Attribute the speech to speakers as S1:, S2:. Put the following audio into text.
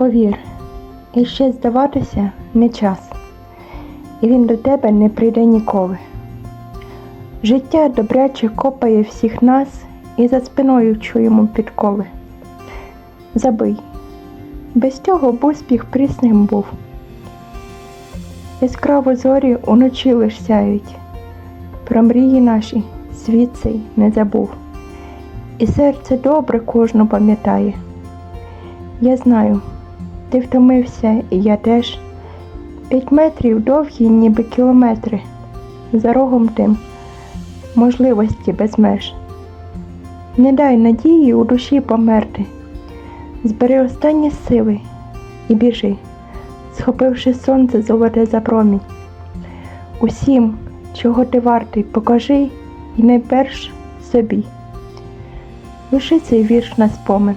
S1: Повір, і ще здаватися не час, і він до тебе не прийде ніколи. Життя добряче копає всіх нас і за спиною чуємо підкови. Забий, без цього б успіх прісним був. Яскраво зорі уночі лиш сяють, про мрії наші світ цей не забув, і серце добре кожну пам'ятає. Я знаю, ти втомився, і я теж. П'ять метрів довгі, ніби кілометри, за рогом тим можливості без меж. Не дай надії у душі померти, збери останні сили і біжи, схопивши сонце золоте за промінь. Усім, чого ти вартий, покажи і найперш собі. Лиши цей вірш на спомин.